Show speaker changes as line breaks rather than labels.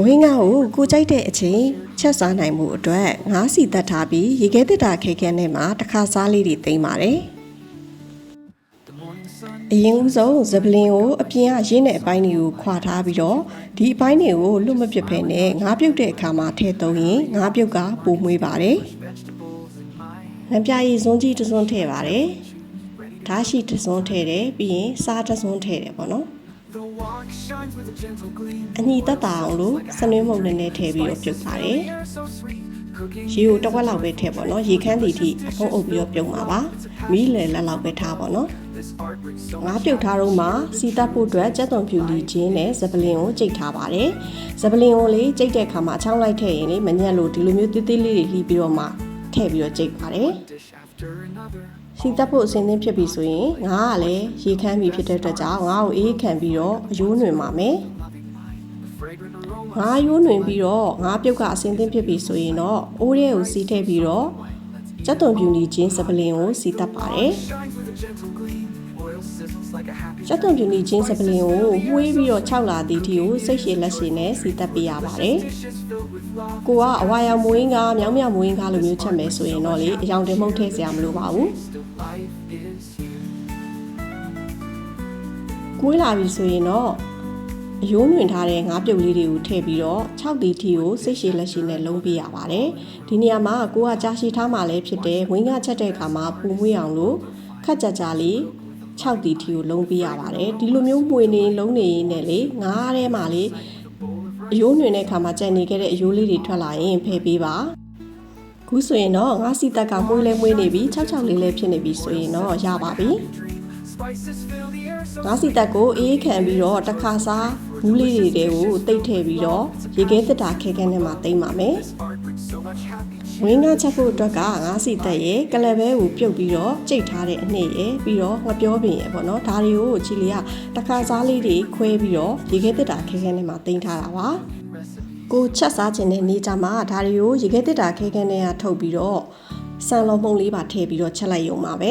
ဝင်းငါကိုကိုကြိုက်တဲ့အချိန်ချက်စားနိုင်မှုအတွက်ငါးစီတက်ထားပြီးရေခဲတစ်တာခဲခဲနဲ့မှတစ်ခါစားလေးတွေသိမ်းပါတယ်အရင်ဦးဆုံးဇပလင်ကိုအပြင်ကရင်းတဲ့အပိုင်းတွေကိုခွာထားပြီးတော့ဒီအပိုင်းတွေကိုလွတ်မပစ်ဖဲနဲ့ငါးပြုတ်တဲ့အခါမှာထည့်သုံးရင်ငါးပြုတ်ကပိုမွေးပါတယ်။ငပြရည်စွန်းကြီးတစ်စွန်းထည့်ပါတယ်။ဓာတ်ရှိတစ်စွန်းထည့်တယ်ပြီးရင်စားတစ်စွန်းထည့်တယ်ပေါ့နော်။
The walk shines with a gentle gleam.
အညီတက်တာအောင်လို့စနွေးမုံနဲ့နဲ့ထည့်ပြီးတော့ပြုတ်ပါတယ်
Air so sweet. Cooking
ရေကိုတစ်ဝက်လောက်ပဲထည့်ပေါ့နော်ရေခမ်းတီထိအဖုံးအုပ်ပြီးတော့ပြုတ်မှာပါမီးလယ်လက်လောက်ပဲထားပေါ့နော်
this art brings so
ငါးပြုတ်ထားတော့မှစီတက်ဖို့အတွက်ကြက်သွန်ဖြူလီချင်းနဲ့ဇပလင်ကိုကြိတ်ထားပါတယ်ဇပလင်ကိုလေကြိတ်တဲ့အခါမှာချောင်းလိုက်ထည့်ရင်လေမညက်လို့ဒီလိုမျိုးတိတိလေးတွေလှီးပြီးတော့မှထည့်ပြီးတော့ကြိတ်ပါတယ်
dish after another.
စီတက်ဖို့အစင်းသင်းဖြစ်ပြီဆိုရင်ငါကလည်းရေခမ်းပြီဖြစ်တဲ့အတွက်ကြောင့်ငါ့ကိုအေးခံပြီးတော့အယိုးနှွင်ပါမယ်
Loving mine. Fragrant aroma.
ငါရိုးနှွင်ပြီးတော့ငါပြုတ်ကအစင်းသင်းဖြစ်ပြီဆိုရင်တော့အိုးရဲကိုစီးထည့်ပြီးတော့ကြက်သွန်ပြူနီချင်းစပလင်ကိုစီတက်ပါတယ် ကြက်သွန်ပြူနီချင်းစပလင်ကိုမှုေးပြီးတော့6လာသည့်အထိကိုစိတ်ရှည်လက်ရှည်နဲ့စီတက်ပေးရပါတယ်
dishes filled with love.
ကိုကအဝါရောင်မွေးကားမြောင်းမြောင်မွေးကားလိုမျိုးချက်မယ်ဆိုရင်တော့လေအယောင်တင်မှုတ်ထည့်စရာမလိုပါဘူး
Still life is here.
ကွေးလာပြီဆိုရင်တော့အယိုးနှွင်ထားတဲ့ငါးပြုတ်လေးတွေကိုထည့်ပြီးတော့6တီထီကိုစိတ်ရှည်လက်ရှည်နဲ့လုံးပေးရပါတယ်ဒီနေရာမှာကိုကကြာရှည်ထားမှလည်းဖြစ်တယ်ဝင်းကချက်တဲ့အခါမှာပူမွေးအောင်လို့ခက်ကြကြလေး 6တီထီကိုလုံးပေးရပါတယ်ဒီလိုမျိုးမှွေနေလုံးနေနဲ့လေငါးထဲမှာလေအယိုးနှွင်တဲ့အခါမှာကြံနေခဲ့တဲ့အယိုးလေးတွေထွက်လာရင်ဖယ်ပေးပါခုဆိုရင်တော့ငါးစီတက်ကမွေးလဲမွေးနေပြီ66လေးလဲဖြစ်နေပြီဆိုရင်တော့ရပါပြီ
Dream. Spices fill the air so
ငါးစီတက်ကိုအေးခံပြီးတော့တစ်ခါစားဘူးလေးတွေတဲကိုတိတ်ထည့်ပြီးတော့ရေခဲတက်တာခဲခဲနဲ့မှတိမ့်ပါမယ်
art brings so much happiness.
ဝင်းငါချက်ဖို့အတွက်ကငါးစီတက်ရဲ့ကလဘဲကိုပြုတ်ပြီးတော့ကြိတ်ထားတဲ့အနှစ်ရဲ့ပြီးတော့ငပြောပင်ရဲ့ပေါ့နော်ဒါတွေကိုချီလီကတစ်ခါစားလေးတွေခွဲပြီးတော့ရေခဲတက်တာခဲခဲနဲ့မှတိမ့်ထားတာပါကိုချက်စားခြင်းတဲ့နေကြမှာဒါတွေကိုရေခဲတက်တာခဲခဲနဲ့ကထုတ်ပြီးတော့ဆန်လုံးမုံလေးပါထည့်ပြီးတော့ချက်လိုက်ရုံပါပဲ